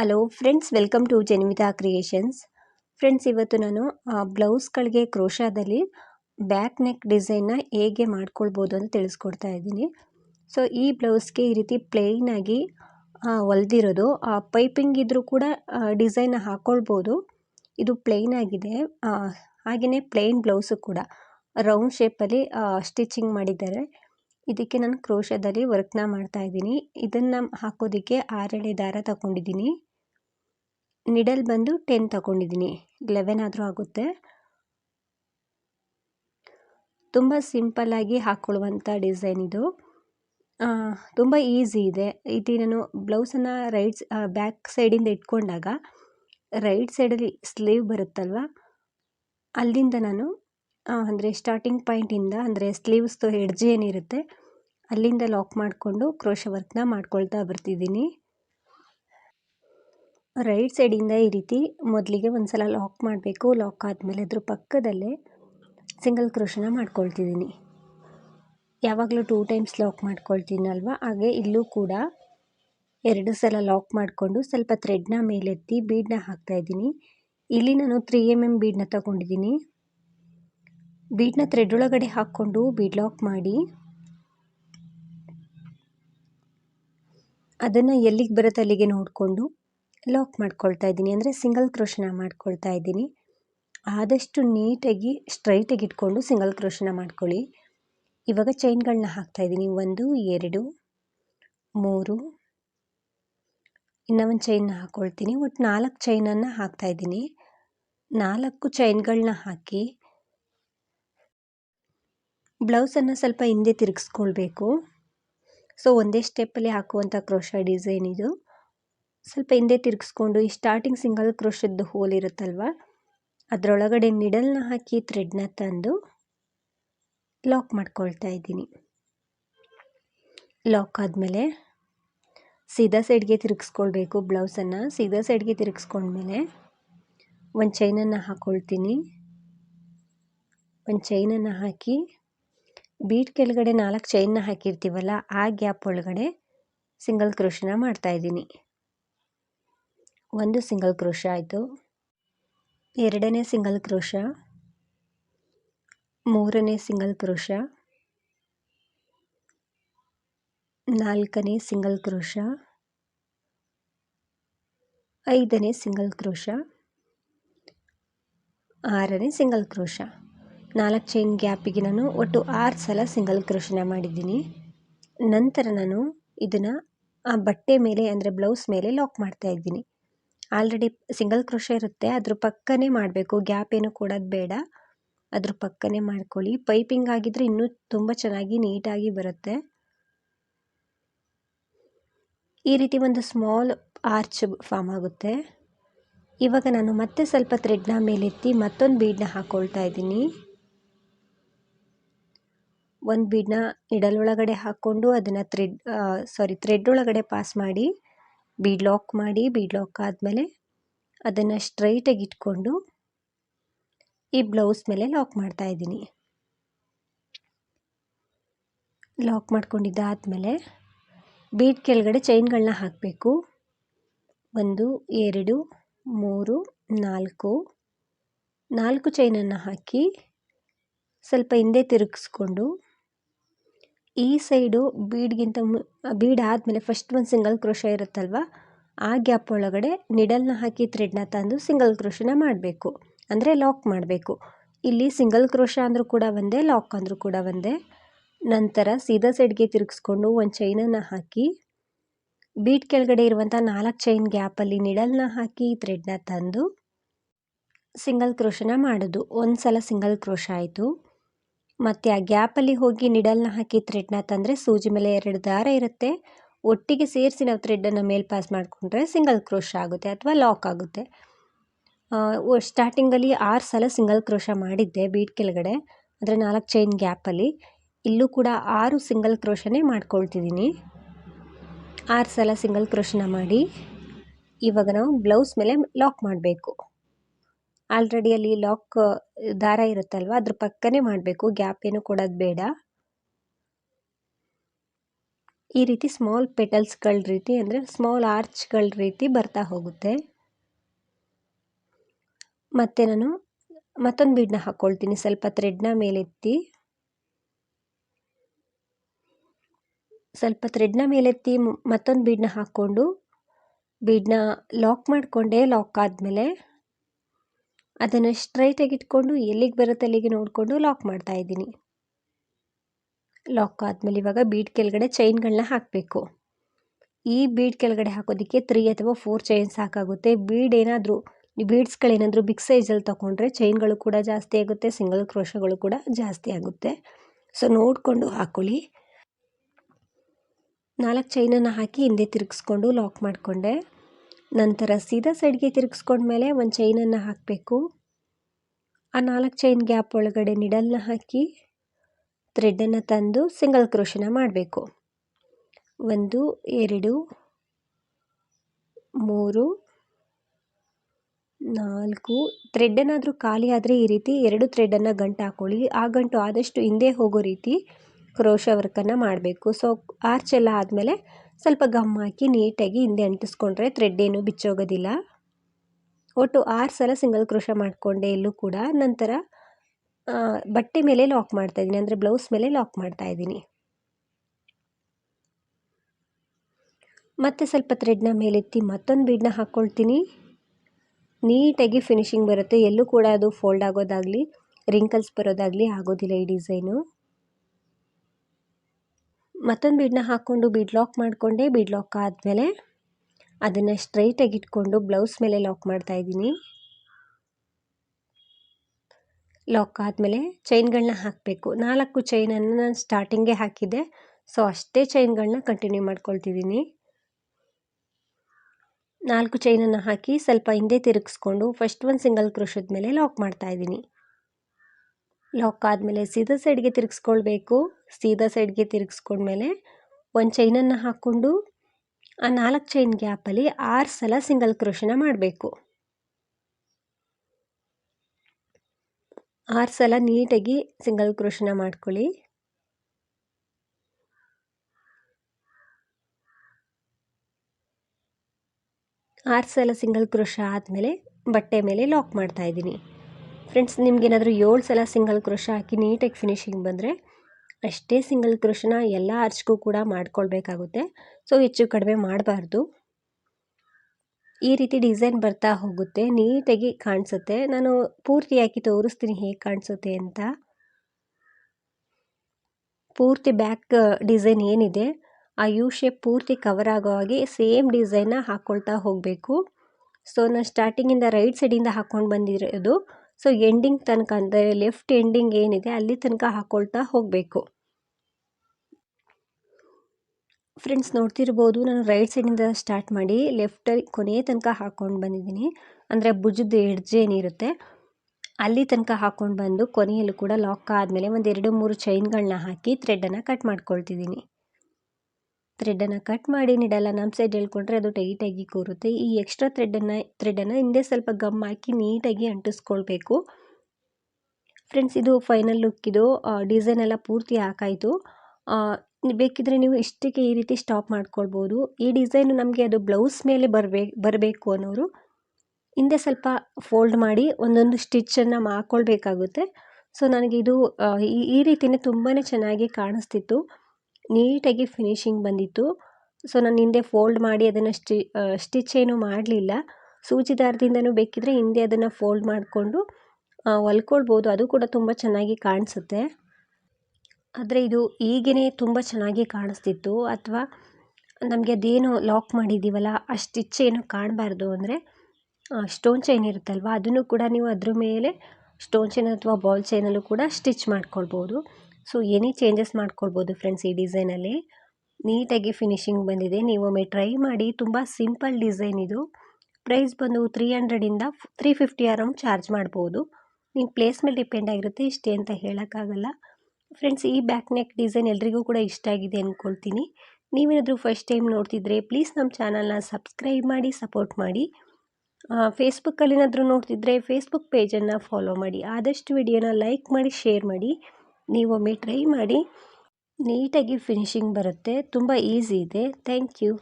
Hello friends welcome to Janvita creations friends ಇವತ್ತು ನಾನು ಬ್ಲೌಸ್ಗಳಿಗೆ ಕ್ರೋಶಾದಲ್ಲಿ back neck ಡಿಸೈನ್ನ ಹೇಗೆ ಮಾಡ್ಕೊಳ್ಬೋದು ಅಂತ ತಿಳಿಸ್ಕೊಡ್ತಾ ಇದ್ದೀನಿ. ಸೊ ಈ ಬ್ಲೌಸ್ಗೆ ಈ ರೀತಿ ಪ್ಲೇನಾಗಿ ಹೊಲ್ದಿರೋದು ಪೈಪಿಂಗ್ ಇದ್ದರೂ ಕೂಡ ಡಿಸೈನ್ ಹಾಕ್ಕೊಳ್ಬೋದು ಇದು ಪ್ಲೇನ್ ಆಗಿದೆ. ಹಾಗೆಯೇ ಪ್ಲೇನ್ ಬ್ಲೌಸು ಕೂಡ. ರೌಂಡ್ ಶೇಪಲ್ಲಿ ಸ್ಟಿಚಿಂಗ್ ಮಾಡಿದ್ದಾರೆ. ಇದಕ್ಕೆ ನಾನು ಕ್ರೋಶದಲ್ಲಿ ವರ್ಕ್ನ ಮಾಡ್ತಾ ಇದ್ದೀನಿ. ಇದನ್ನು ಹಾಕೋದಕ್ಕೆ ಆರಳೆ ದಾರ ತಗೊಂಡಿದ್ದೀನಿ. ನಿಡಲ್ ಬಂದು ಟೆನ್ ತಗೊಂಡಿದ್ದೀನಿ. ಲೆವೆನ್ ಆದರೂ ಆಗುತ್ತೆ. ತುಂಬ ಸಿಂಪಲ್ಲಾಗಿ ಹಾಕ್ಕೊಳ್ಳುವಂಥ ಡಿಸೈನ್ ಇದು. ತುಂಬ ಈಸಿ ಇದೆ. ಇದು ನಾನು ಬ್ಲೌಸನ್ನು ರೈಟ್ ಬ್ಯಾಕ್ ಸೈಡಿಂದ ಇಟ್ಕೊಂಡಾಗ ರೈಟ್ ಸೈಡಲ್ಲಿ ಸ್ಲೀವ್ ಬರುತ್ತಲ್ವ? ಅಲ್ಲಿಂದ ನಾನು ಅಂದರೆ ಸ್ಟಾರ್ಟಿಂಗ್ ಪಾಯಿಂಟಿಂದ ಅಂದರೆ ಸ್ಲೀವ್ಸ್ದು ಎಡ್ಜ್ ಏನಿರುತ್ತೆ, ಅಲ್ಲಿಂದ ಲಾಕ್ ಮಾಡಿಕೊಂಡು ಕ್ರೋಶ ವರ್ಕ್ನ ಮಾಡ್ಕೊಳ್ತಾ ಬರ್ತಿದ್ದೀನಿ. ರೈಟ್ ಸೈಡಿಂದ ಈ ರೀತಿ ಮೊದಲಿಗೆ ಒಂದು ಸಲ ಲಾಕ್ ಮಾಡಬೇಕು. ಲಾಕ್ ಆದಮೇಲೆ ಅದ್ರ ಪಕ್ಕದಲ್ಲೇ ಸಿಂಗಲ್ ಕ್ರೋಶನ ಮಾಡ್ಕೊಳ್ತಿದ್ದೀನಿ. ಯಾವಾಗಲೂ ಟೂ ಟೈಮ್ಸ್ ಲಾಕ್ ಮಾಡ್ಕೊಳ್ತೀನಲ್ವ? ಹಾಗೆ ಇಲ್ಲೂ ಕೂಡ ಎರಡು ಸಲ ಲಾಕ್ ಮಾಡಿಕೊಂಡು ಸ್ವಲ್ಪ ಥ್ರೆಡ್ನ ಮೇಲೆತ್ತಿ ಬೀಡನ್ನ ಹಾಕ್ತಾಯಿದ್ದೀನಿ ಇಲ್ಲಿ ನಾನು ತ್ರೀ ಎಂ ಎಂ ಬೀಡನ್ನ ತಗೊಂಡಿದ್ದೀನಿ. ಬೀಡನ್ನ ಥ್ರೆಡ್ ಒಳಗಡೆ ಹಾಕ್ಕೊಂಡು ಬೀಡ್ ಲಾಕ್ ಮಾಡಿ ಅದನ್ನು ಎಲ್ಲಿಗೆ ಬರುತ್ತೆ ಅಲ್ಲಿಗೆ ನೋಡಿಕೊಂಡು ಲಾಕ್ ಮಾಡ್ಕೊಳ್ತಾ ಇದ್ದೀನಿ. ಅಂದರೆ ಸಿಂಗಲ್ ಕ್ರೋಶನ ಮಾಡ್ಕೊಳ್ತಾ ಇದ್ದೀನಿ. ಆದಷ್ಟು ನೀಟಾಗಿ ಸ್ಟ್ರೈಟಾಗಿ ಇಟ್ಕೊಂಡು ಸಿಂಗಲ್ ಕ್ರೋಶನ ಮಾಡ್ಕೊಳ್ಳಿ. ಇವಾಗ ಚೈನ್ಗಳನ್ನ ಹಾಕ್ತಾ ಇದ್ದೀನಿ. ಒಂದು, ಎರಡು, ಮೂರು. ಇನ್ನೂ ಒಂದು ಚೈನ್ನ ಹಾಕ್ಕೊಳ್ತೀನಿ ಒಟ್ಟು ನಾಲ್ಕು ಚೈನನ್ನು ಹಾಕ್ತಾ ಇದ್ದೀನಿ. ನಾಲ್ಕು ಚೈನ್ಗಳನ್ನ ಹಾಕಿ ಬ್ಲೌಸನ್ನು ಸ್ವಲ್ಪ ಹಿಂದೆ ತಿರುಗಿಸ್ಕೊಳ್ಬೇಕು. ಸೊ ಒಂದೇ ಸ್ಟೆಪ್ಪಲ್ಲಿ ಹಾಕುವಂಥ ಕ್ರೋಶ ಡಿಸೈನ್ ಇದು. ಸ್ವಲ್ಪ ಹಿಂದೆ ತಿರುಗಿಸ್ಕೊಂಡು ಈ ಸ್ಟಾರ್ಟಿಂಗ್ ಸಿಂಗಲ್ ಕ್ರೋಶದ್ದು ಹೋಲ್ ಇರುತ್ತಲ್ವ? ಅದರೊಳಗಡೆ ನಿಡಲ್ನ ಹಾಕಿ ಥ್ರೆಡ್ನ ತಂದು ಲಾಕ್ ಮಾಡ್ಕೊಳ್ತಾ ಇದ್ದೀನಿ. ಲಾಕ್ ಆದಮೇಲೆ ಸೀದಾ ಸೈಡ್ಗೆ ತಿರುಗಿಸ್ಕೊಳ್ಬೇಕು ಬ್ಲೌಸನ್ನು ಸೀದಾ ಸೈಡ್ಗೆ ತಿರುಗಿಸ್ಕೊಂಡ್ಮೇಲೆ ಒಂದು ಚೈನನ್ನು ಹಾಕ್ಕೊಳ್ತೀನಿ ಒಂದು ಚೈನನ್ನು ಹಾಕಿ ಬೀಟ್ ಕೆಳಗಡೆ ನಾಲ್ಕು ಚೈನ್ನ ಹಾಕಿರ್ತೀವಲ್ಲ, ಆ ಗ್ಯಾಪ್ ಒಳಗಡೆ ಸಿಂಗಲ್ ಕ್ರೋಶನ ಮಾಡ್ತಾಯಿದ್ದೀನಿ ಒಂದು ಸಿಂಗಲ್ ಕ್ರೋಶ ಆಯಿತು. ಎರಡನೇ ಸಿಂಗಲ್ ಕ್ರೋಶ, ಮೂರನೇ ಸಿಂಗಲ್ ಕ್ರೋಶ, ನಾಲ್ಕನೇ ಸಿಂಗಲ್ ಕ್ರೋಶ, ಐದನೇ ಸಿಂಗಲ್ ಕ್ರೋಶ, ಆರನೇ ಸಿಂಗಲ್ ಕ್ರೋಶ. ನಾಲ್ಕು ಚೈನ್ ಗ್ಯಾಪಿಗೆ ನಾನು ಒಟ್ಟು ಆರು ಸಲ ಸಿಂಗಲ್ ಕ್ರೋಶನ ಮಾಡಿದ್ದೀನಿ. ನಂತರ ನಾನು ಇದನ್ನು ಆ ಬಟ್ಟೆ ಮೇಲೆ, ಅಂದರೆ ಬ್ಲೌಸ್ ಮೇಲೆ ಲಾಕ್ ಮಾಡ್ತಾ ಇದ್ದೀನಿ. ಆಲ್ರೆಡಿ ಸಿಂಗಲ್ ಕ್ರೋಶ ಇರುತ್ತೆ. ಅದ್ರ ಪಕ್ಕನೇ ಮಾಡಬೇಕು. ಗ್ಯಾಪ್ ಏನು ಕೊಡೋದು ಬೇಡ. ಅದ್ರ ಪಕ್ಕನೇ ಮಾಡ್ಕೊಳ್ಳಿ. ಪೈಪಿಂಗ್ ಆಗಿದ್ರೆ ಇನ್ನೂ ತುಂಬ ಚೆನ್ನಾಗಿ ನೀಟಾಗಿ ಬರುತ್ತೆ. ಈ ರೀತಿ ಒಂದು ಸ್ಮಾಲ್ ಆರ್ಚ್ ಫಾರ್ಮ್ ಆಗುತ್ತೆ. ಇವಾಗ ನಾನು ಮತ್ತೆ ಸ್ವಲ್ಪ ಥ್ರೆಡ್ನ ಮೇಲೆತ್ತಿ ಮತ್ತೊಂದು ಬೀಡನ್ನ ಹಾಕ್ಕೊಳ್ತಾ ಇದ್ದೀನಿ. ಒಂದು ಬೀಡನ್ನ ಇಡಲೊಳಗಡೆ ಹಾಕ್ಕೊಂಡು ಅದನ್ನು ಥ್ರೆಡ್ ಸಾರಿ ಥ್ರೆಡ್ ಒಳಗಡೆ ಪಾಸ್ ಮಾಡಿ ಬೀಡ್ ಲಾಕ್ ಮಾಡಿ ಬೀಡ್ ಲಾಕ್ ಆದಮೇಲೆ ಅದನ್ನು ಸ್ಟ್ರೈಟಾಗಿ ಇಟ್ಕೊಂಡು ಈ ಬ್ಲೌಸ್ ಮೇಲೆ ಲಾಕ್ ಮಾಡ್ತಾ ಇದ್ದೀನಿ. ಲಾಕ್ ಮಾಡ್ಕೊಂಡಿದ್ದಾದಮೇಲೆ ಬೀಡ್ ಕೆಳಗಡೆ ಚೈನ್ಗಳನ್ನ ಹಾಕಬೇಕು. ಒಂದು, ಎರಡು, ಮೂರು, ನಾಲ್ಕು ನಾಲ್ಕು ಚೈನನ್ನು ಹಾಕಿ ಸ್ವಲ್ಪ ಹಿಂದೆ ತಿರುಗಿಸ್ಕೊಂಡು ಈ ಸೈಡು ಬೀಡ್ಗಿಂತ ಮು, ಬೀಡ್ ಆದಮೇಲೆ ಫಸ್ಟ್ ಒಂದು ಸಿಂಗಲ್ ಕ್ರೋಶ ಇರುತ್ತಲ್ವ? ಆ ಗ್ಯಾಪ್ ಒಳಗಡೆ ನಿಡಲ್ನ ಹಾಕಿ ಥ್ರೆಡ್ನ ತಂದು ಸಿಂಗಲ್ ಕ್ರೋಶನ ಮಾಡಬೇಕು. ಅಂದರೆ ಲಾಕ್ ಮಾಡಬೇಕು. ಇಲ್ಲಿ ಸಿಂಗಲ್ ಕ್ರೋಶ ಅಂದರೂ ಕೂಡ ಒಂದೇ ಲಾಕ್ ಅಂದರೂ ಕೂಡ ಒಂದೇ. ನಂತರ ಸೀದಾ ಸೈಡ್ಗೆ ತಿರುಗಿಸ್ಕೊಂಡು ಒಂದು ಚೈನನ್ನು ಹಾಕಿ ಬೀಟ್ ಕೆಳಗಡೆ ಇರುವಂಥ ನಾಲ್ಕು ಚೈನ್ ಗ್ಯಾಪಲ್ಲಿ ನಿಡಲ್ನ ಹಾಕಿ ಥ್ರೆಡ್ನ ತಂದು ಸಿಂಗಲ್ ಕ್ರೋಶನ ಮಾಡೋದು. ಒಂದು ಸಲ ಸಿಂಗಲ್ ಕ್ರೋಶ ಆಯಿತು. ಮತ್ತು ಆ ಗ್ಯಾಪಲ್ಲಿ ಹೋಗಿ ನಿಡಲ್ನ ಹಾಕಿ ಥ್ರೆಡ್ನ ತಂದರೆ ಸೂಜಿ ಮೇಲೆ ಎರಡು ದಾರ ಇರುತ್ತೆ. ಒಟ್ಟಿಗೆ ಸೇರಿಸಿ ನಾವು ಥ್ರೆಡ್ಡನ್ನು ಮೇಲ್ ಪಾಸ್ ಮಾಡಿಕೊಂಡ್ರೆ ಸಿಂಗಲ್ ಕ್ರೋಶ ಆಗುತ್ತೆ ಅಥವಾ ಲಾಕ್ ಆಗುತ್ತೆ. ಸ್ಟಾರ್ಟಿಂಗಲ್ಲಿ ಆರು ಸಲ ಸಿಂಗಲ್ ಕ್ರೋಶ ಮಾಡಿದ್ದೆ ಬೀಟ್ ಕೆಳಗಡೆ. ಅಂದರೆ ನಾಲ್ಕು ಚೈನ್ ಗ್ಯಾಪಲ್ಲಿ. ಇಲ್ಲೂ ಕೂಡ ಆರು ಸಿಂಗಲ್ ಕ್ರೋಶನೇ ಮಾಡ್ಕೊಳ್ತಿದ್ದೀನಿ. ಆರು ಸಲ ಸಿಂಗಲ್ ಕ್ರೋಶನ ಮಾಡಿ. ಇವಾಗ ನಾವು ಬ್ಲೌಸ್ ಮೇಲೆ ಲಾಕ್ ಮಾಡಬೇಕು. ಆಲ್ರೆಡಿ ಅಲ್ಲಿ ಲಾಕ್ ದಾರ ಇರುತ್ತಲ್ವ? ಅದ್ರ ಪಕ್ಕನೇ ಮಾಡಬೇಕು. ಗ್ಯಾಪ್ ಏನು ಕೊಡೋದು ಬೇಡ. ಈ ರೀತಿ ಸ್ಮಾಲ್ ಪೆಟಲ್ಸ್ಗಳ ರೀತಿ, ಅಂದರೆ ಸ್ಮಾಲ್ ಆರ್ಚ್ಗಳ ರೀತಿ ಬರ್ತಾ ಹೋಗುತ್ತೆ. ಮತ್ತು ನಾನು ಮತ್ತೊಂದು ಬೀಡನ್ನ ಹಾಕ್ಕೊಳ್ತೀನಿ ಸ್ವಲ್ಪ ಥ್ರೆಡ್ನ ಮೇಲೆತ್ತಿ. ಸ್ವಲ್ಪ ಥ್ರೆಡ್ನ ಮೇಲೆತ್ತಿ ಮತ್ತೊಂದು ಬೀಡ್ನ ಹಾಕ್ಕೊಂಡು ಬೀಡನ್ನ ಲಾಕ್ ಮಾಡಿಕೊಂಡೆ ಲಾಕ್ ಆದಮೇಲೆ ಅದನ್ನು ಸ್ಟ್ರೈಟಾಗಿ ಇಟ್ಕೊಂಡು ಎಲ್ಲಿಗೆ ಬರುತ್ತೆ ಅಲ್ಲಿಗೆ ನೋಡಿಕೊಂಡು ಲಾಕ್ ಮಾಡ್ತಾ ಇದ್ದೀನಿ. ಲಾಕ್ ಆದಮೇಲೆ ಇವಾಗ ಬೀಡ್ ಕೆಳಗಡೆ ಚೈನ್ಗಳನ್ನ ಹಾಕಬೇಕು. ಈ ಬೀಡ್ ಕೆಳಗಡೆ ಹಾಕೋದಕ್ಕೆ ತ್ರೀ ಅಥವಾ ಫೋರ್ ಚೈನ್ಸ್ ಸಾಕಾಗುತ್ತೆ. ಬೀಡ್ ಏನಾದರೂ ಬೀಡ್ಸ್ಗಳೇನಾದರೂ ಬಿಗ್ ಸೈಜಲ್ಲಿ ತೊಗೊಂಡ್ರೆ ಚೈನ್ಗಳು ಕೂಡ ಜಾಸ್ತಿ ಆಗುತ್ತೆ ಸಿಂಗಲ್ ಕ್ರೋಶಗಳು ಕೂಡ ಜಾಸ್ತಿ ಆಗುತ್ತೆ. ಸೊ ನೋಡಿಕೊಂಡು ಹಾಕ್ಕೊಳ್ಳಿ ನಾಲ್ಕು ಚೈನನ್ನು ಹಾಕಿ ಹಿಂದೆ ತಿರುಗಿಸ್ಕೊಂಡು ಲಾಕ್ ಮಾಡಿಕೊಂಡೆ. ನಂತರ ಸೀದಾ ಸೈಡ್ಗೆ ತಿರುಗಿಸ್ಕೊಂಡ್ಮೇಲೆ ಒಂದು ಚೈನನ್ನು ಹಾಕಬೇಕು. ಆ ನಾಲ್ಕು ಚೈನ್ ಗ್ಯಾಪ್ ಒಳಗಡೆ ನಿಡಲ್ನ ಹಾಕಿ ಥ್ರೆಡ್ಡನ್ನು ತಂದು ಸಿಂಗಲ್ ಕ್ರೋಶನ ಮಾಡಬೇಕು. ಒಂದು, ಎರಡು, ಮೂರು, ನಾಲ್ಕು ಥ್ರೆಡ್ ಏನಾದರೂ ಖಾಲಿ ಆದರೆ ಈ ರೀತಿ ಎರಡು ಥ್ರೆಡನ್ನು ಗಂಟು ಹಾಕ್ಕೊಳ್ಳಿ ಆ ಗಂಟು ಆದಷ್ಟು ಹಿಂದೆ ಹೋಗೋ ರೀತಿ ಕ್ರೋಶ ವರ್ಕನ್ನು ಮಾಡಬೇಕು. ಸೊ ಆರ್ಚ್ ಎಲ್ಲ ಆದಮೇಲೆ ಸ್ವಲ್ಪ ಗಮ್ ಹಾಕಿ ನೀಟಾಗಿ ಹಿಂದೆ ಅಂಟಿಸ್ಕೊಂಡ್ರೆ ಥ್ರೆಡ್ ಏನು ಬಿಚ್ಚೋಗೋದಿಲ್ಲ. ಒಟ್ಟು ಆರು ಸಲ ಸಿಂಗಲ್ ಕ್ರೋಶ ಮಾಡಿಕೊಂಡೆ ಎಲ್ಲೂ ಕೂಡ. ನಂತರ ಬಟ್ಟೆ ಮೇಲೆ ಲಾಕ್ ಮಾಡ್ತಾ ಇದ್ದೀನಿ. ಅಂದರೆ ಬ್ಲೌಸ್ ಮೇಲೆ ಲಾಕ್ ಮಾಡ್ತಾ ಇದ್ದೀನಿ. ಮತ್ತೆ ಸ್ವಲ್ಪ ಥ್ರೆಡ್ನ ಮೇಲೆತ್ತಿ ಮತ್ತೊಂದು ಬೀಡ್ನ ಹಾಕ್ಕೊಳ್ತೀನಿ ನೀಟಾಗಿ ಫಿನಿಶಿಂಗ್ ಬರುತ್ತೆ. ಎಲ್ಲೂ ಕೂಡ ಅದು ಫೋಲ್ಡ್ ಆಗೋದಾಗಲಿ ರಿಂಕಲ್ಸ್ ಬರೋದಾಗಲಿ ಆಗೋದಿಲ್ಲ ಈ ಡಿಸೈನು ಮತ್ತೊಂದು ಬೀಡನ್ನ ಹಾಕ್ಕೊಂಡು ಬೀಡ್ ಲಾಕ್ ಮಾಡಿಕೊಂಡೆ, ಬೀಡ್ ಲಾಕ್ ಆದಮೇಲೆ ಅದನ್ನು ಸ್ಟ್ರೈಟಾಗಿ ಇಟ್ಕೊಂಡು ಬ್ಲೌಸ್ ಮೇಲೆ ಲಾಕ್ ಮಾಡ್ತಾ ಇದ್ದೀನಿ. ಲಾಕ್ ಆದಮೇಲೆ ಚೈನ್ಗಳನ್ನ ಹಾಕಬೇಕು. ನಾಲ್ಕು ಚೈನನ್ನು ನಾನು ಸ್ಟಾರ್ಟಿಂಗೇ ಹಾಕಿದ್ದೆ. ಸೊ, ಅಷ್ಟೇ ಚೈನ್ಗಳನ್ನ ಕಂಟಿನ್ಯೂ ಮಾಡ್ಕೊಳ್ತಿದ್ದೀನಿ. ನಾಲ್ಕು ಚೈನನ್ನು ಹಾಕಿ ಸ್ವಲ್ಪ ಹಿಂದೆ ತಿರುಗಿಸ್ಕೊಂಡು ಫಸ್ಟ್ ಒಂದು ಸಿಂಗಲ್ ಕ್ರೋಶದ ಮೇಲೆ ಲಾಕ್ ಮಾಡ್ತಾ ಇದ್ದೀನಿ. ಲಾಕ್ ಆದಮೇಲೆ ಸೀದಾ ಸೈಡ್ಗೆ ತಿರುಗಿಸ್ಕೊಳ್ಬೇಕು. ಸೀದಾ ಸೈಡ್ಗೆ ತಿರುಗಿಸ್ಕೊಂಡ್ಮೇಲೆ ಒಂದು ಚೈನನ್ನು ಹಾಕ್ಕೊಂಡು ಆ ನಾಲ್ಕು ಚೈನ್ ಗ್ಯಾಪಲ್ಲಿ ಆರು ಸಲ ಸಿಂಗಲ್ ಕ್ರೋಶನ ಮಾಡಬೇಕು. ಆರು ಸಲ ನೀಟಾಗಿ ಸಿಂಗಲ್ ಕ್ರೋಶನ ಮಾಡ್ಕೊಳ್ಳಿ. ಆರು ಸಲ ಸಿಂಗಲ್ ಕ್ರೋಶ ಆದಮೇಲೆ ಬಟ್ಟೆ ಮೇಲೆ ಲಾಕ್ ಮಾಡ್ತಾ ಇದ್ದೀನಿ. ಫ್ರೆಂಡ್ಸ್ ನಿಮ್ಗೇನಾದರೂ ಏಳು ಸಲ ಸಿಂಗಲ್ ಕ್ರೋಶ ಹಾಕಿ ನೀಟಾಗಿ ಫಿನಿಶಿಂಗ್ ಬಂದರೆ ಅಷ್ಟೇ ಸಿಂಗಲ್ ಕ್ರೋಷನ ಎಲ್ಲ ಅರ್ಚ್ಗೂ ಕೂಡ ಮಾಡ್ಕೊಳ್ಬೇಕಾಗುತ್ತೆ. ಸೊ ಹೆಚ್ಚು ಕಡಿಮೆ ಮಾಡಬಾರ್ದು. ಈ ರೀತಿ ಡಿಸೈನ್ ಬರ್ತಾ ಹೋಗುತ್ತೆ. ನೀಟಾಗಿ ಕಾಣಿಸುತ್ತೆ. ನಾನು ಪೂರ್ತಿಯಾಗಿ ತೋರಿಸ್ತೀನಿ ಹೇಗೆ ಕಾಣಿಸುತ್ತೆ ಅಂತ. ಪೂರ್ತಿ ಬ್ಯಾಕ್ ಡಿಸೈನ್ ಏನಿದೆ. ಆ ಯು ಶೇಪ್ ಪೂರ್ತಿ ಕವರ್ ಆಗೋ ಹಾಗೆ ಸೇಮ್ ಡಿಸೈನ್ನ ಹಾಕ್ಕೊಳ್ತಾ ಹೋಗಬೇಕು. ಸೊ ನಾನು ಸ್ಟಾರ್ಟಿಂಗಿಂದ ರೈಟ್ ಸೈಡಿಂದ ಹಾಕ್ಕೊಂಡು ಬಂದಿರೋದು. ಸೊ ಎಂಡಿಂಗ್ ತನಕ ಅಂದರೆ ಲೆಫ್ಟ್ ಎಂಡಿಂಗ್ ಏನಿದೆ ಅಲ್ಲಿ ತನಕ ಹಾಕ್ಕೊಳ್ತಾ ಹೋಗಬೇಕು. ಫ್ರೆಂಡ್ಸ್ ನೋಡ್ತಿರ್ಬೋದು, ನಾನು ರೈಟ್ ಸೈಡಿಂದ ಸ್ಟಾರ್ಟ್ ಮಾಡಿ ಲೆಫ್ಟಲ್ಲಿ ಕೊನೆಯ ತನಕ ಹಾಕ್ಕೊಂಡು ಬಂದಿದ್ದೀನಿ. ಅಂದರೆ ಭುಜದ ಎಡ್ಜ್ ಏನಿರುತ್ತೆ, ಅಲ್ಲಿ ತನಕ ಹಾಕ್ಕೊಂಡು ಬಂದು ಕೊನೆಯಲ್ಲೂ ಕೂಡ ಲಾಕ್ ಆದಮೇಲೆ ಒಂದು ಎರಡು ಮೂರು ಚೈನ್ಗಳನ್ನ ಹಾಕಿ ಥ್ರೆಡನ್ನು ಕಟ್ ಮಾಡ್ಕೊಳ್ತಿದ್ದೀನಿ. ಥ್ರೆಡನ್ನು ಕಟ್ ಮಾಡಿ ನೀಡಲ್ಲ. ನಮ್ಮ ಸೈಡ್ ಹೇಳ್ಕೊಂಡ್ರೆ ಅದು ಟೈಟಾಗಿ ಕೂರುತ್ತೆ. ಈ ಎಕ್ಸ್ಟ್ರಾ ಥ್ರೆಡನ್ನು ಥ್ರೆಡನ್ನು ಹಿಂದೆ ಸ್ವಲ್ಪ ಗಮ್ ಹಾಕಿ ನೀಟಾಗಿ ಅಂಟಿಸ್ಕೊಳ್ಬೇಕು. ಫ್ರೆಂಡ್ಸ್ ಇದು ಫೈನಲ್ ಲುಕ್ ಇದು ಡಿಸೈನ್ ಎಲ್ಲ ಪೂರ್ತಿ ಹಾಕಾಯಿತು. ಬೇಕಿದ್ರೆ ನೀವು ಇಷ್ಟಕ್ಕೆ ಈ ರೀತಿ ಸ್ಟಾಪ್ ಮಾಡ್ಕೊಳ್ಬೋದು. ಈ ಡಿಸೈನು ನಮಗೆ ಅದು ಬ್ಲೌಸ್ ಮೇಲೆ ಬರಬೇಕು ಬರಬೇಕು ಅನ್ನೋರು ಹಿಂದೆ ಸ್ವಲ್ಪ ಫೋಲ್ಡ್ ಮಾಡಿ ಒಂದೊಂದು ಸ್ಟಿಚ್ಚನ್ನು ಹಾಕ್ಕೊಳ್ಬೇಕಾಗುತ್ತೆ ಸೊ ನನಗೆ ಇದು ಈ ರೀತಿಯೇ ತುಂಬಾ ಚೆನ್ನಾಗಿ ಕಾಣಿಸ್ತಿತ್ತು. ನೀಟಾಗಿ ಫಿನಿಶಿಂಗ್ ಬಂದಿತ್ತು. ಸೊ ನಾನು ಹಿಂದೆ ಫೋಲ್ಡ್ ಮಾಡಿ ಅದನ್ನು ಸ್ಟಿ ಸ್ಟಿಚ್ ಏನು ಮಾಡಲಿಲ್ಲ. ಸೂಜಿ ದಾರದಿಂದನೂ ಬೇಕಿದ್ರೆ ಹಿಂದೆ ಅದನ್ನು ಫೋಲ್ಡ್ ಮಾಡಿಕೊಂಡು ಹೊಲ್ಕೊಳ್ಬೋದು. ಅದು ಕೂಡ ತುಂಬ ಚೆನ್ನಾಗಿ ಕಾಣಿಸುತ್ತೆ. ಆದರೆ ಇದು ಈಗೇ ತುಂಬ ಚೆನ್ನಾಗಿ ಕಾಣಿಸ್ತಿತ್ತು. ಅಥವಾ ನಮಗೆ ಅದೇನು ಲಾಕ್ ಮಾಡಿದ್ದೀವಲ್ಲ, ಆ ಸ್ಟಿಚ್ ಏನು ಕಾಣಬಾರ್ದು ಅಂದರೆ ಸ್ಟೋನ್ ಚೈನ್ ಇರುತ್ತಲ್ವ, ಅದನ್ನು ಕೂಡ ನೀವು ಅದ್ರ ಮೇಲೆ ಸ್ಟೋನ್ ಚೈನ್ ಅಥವಾ ಬಾಲ್ ಚೈನಲ್ಲೂ ಕೂಡ ಸ್ಟಿಚ್ ಮಾಡ್ಕೊಳ್ಬೋದು. ಸೊ ಎನಿ ಚೇಂಜಸ್ ಮಾಡ್ಕೊಳ್ಬೋದು ಫ್ರೆಂಡ್ಸ್ ಈ ಡಿಸೈನಲ್ಲಿ ನೀಟಾಗಿ ಫಿನಿಶಿಂಗ್ ಬಂದಿದೆ. ನೀವು ಒಮ್ಮೆ ಟ್ರೈ ಮಾಡಿ, ತುಂಬ ಸಿಂಪಲ್ ಡಿಸೈನ್ ಇದು. ಪ್ರೈಸ್ ಬಂದು ತ್ರೀ ಹಂಡ್ರೆಡಿಂದ ತ್ರೀ ಫಿಫ್ಟಿ ಅರೌಂಡ್ ಚಾರ್ಜ್ ಮಾಡ್ಬೋದು. ನಿಮ್ಮ ಪ್ಲೇಸ್ ಮೇಲೆ ಡಿಪೆಂಡ್ ಆಗಿರುತ್ತೆ, ಇಷ್ಟೇ ಅಂತ ಹೇಳೋಕ್ಕಾಗಲ್ಲ. ಫ್ರೆಂಡ್ಸ್ ಈ ಬ್ಯಾಕ್ ನೆಕ್ ಡಿಸೈನ್ ಎಲ್ರಿಗೂ ಕೂಡ ಇಷ್ಟ ಆಗಿದೆ ಅಂದ್ಕೊಳ್ತೀನಿ ನೀವೇನಾದರೂ ಫಸ್ಟ್ ಟೈಮ್ ನೋಡ್ತಿದ್ರೆ ಪ್ಲೀಸ್ ನಮ್ಮ ಚಾನಲ್ನ ಸಬ್ಸ್ಕ್ರೈಬ್ ಮಾಡಿ ಸಪೋರ್ಟ್ ಮಾಡಿ. ಫೇಸ್ಬುಕ್ಕಲ್ಲಿ ಏನಾದರೂ ನೋಡ್ತಿದ್ರೆ ಫೇಸ್ಬುಕ್ ಪೇಜನ್ನು ಫಾಲೋ ಮಾಡಿ. ಆದಷ್ಟು ವಿಡಿಯೋನ ಲೈಕ್ ಮಾಡಿ ಶೇರ್ ಮಾಡಿ. ನೀವೊಮ್ಮೆ ಟ್ರೈ ಮಾಡಿ ನೀಟಾಗಿ ಫಿನಿಶಿಂಗ್ ಬರುತ್ತೆ ತುಂಬ ಈಸಿ ಇದೆ. Thank you